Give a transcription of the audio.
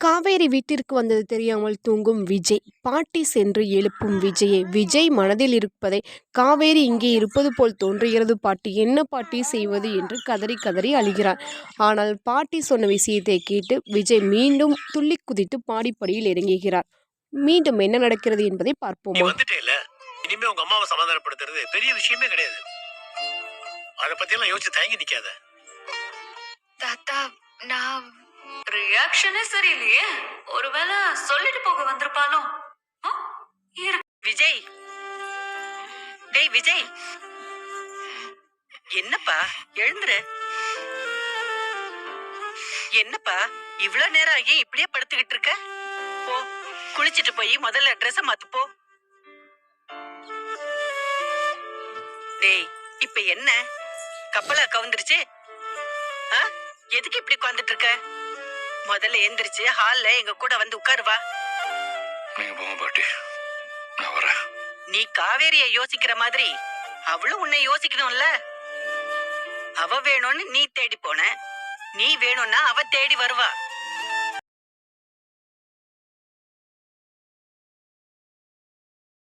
காவேரி வீட்டிற்கு வந்தது தெரியாமல் தூங்கும் விஜய். பாட்டி சென்று எழுப்பும் விஜயை. விஜய் மனதில் இருப்பதை காவேரி இங்கே இருப்பது போல் தோன்றுகிறது. பாட்டி என்ன பாட்டி செய்வது? என்று கதறி கதறி அழுகிறார் ஆனால் பாட்டி சொன்ன விஷயத்தை கேட்டு விஜய் மீண்டும் துள்ளி குதித்து பாடிப்படியில் இறங்குகிறார். மீண்டும் என்ன நடக்கிறது என்பதை பார்ப்போமா? இனிமே உங்க அம்மாவை சமாதானப்படுத்துறது பெரிய விஷயமே கிடையாது. அத பத்தி எல்லாம் யோசிச்சு தயங்கி நிக்காத. தாத்தா நான் ரியாக்ஷனே சரியில்லையே. ஒருவேளை சொல்லிட்டு போக வந்திருப்பாளோ? விஜய். டேய் விஜய். என்னப்பா? எழுந்துரு. என்னப்பா? இவ்வளவு நேரம் ஆகி இப்படியே படுத்துக்கிட்டு இருக்க? போ குளிச்சிட்டு போய் முதல்ல ட்ரெஸ் மாத்து போ. டேய் இப்ப என்ன? கப்பலா கவுந்துருச்சு? ஆ? எதுக்கு இப்படி உட்காந்துட்டு இருக்க? முதல்ல எந்திரிச்சு ஹால்ல எங்க கூட வந்து உட்காரு வா. நீங்க போங்க பாட்டி. நான் வரேன். நீ காவேரிய யோசிக்கிற மாதிரி அவளும் உன்னை யோசிக்கணும்ல. அவ வேணும்னு நீ தேடி போன. நீ வேணும்னா அவ தேடி வருவா.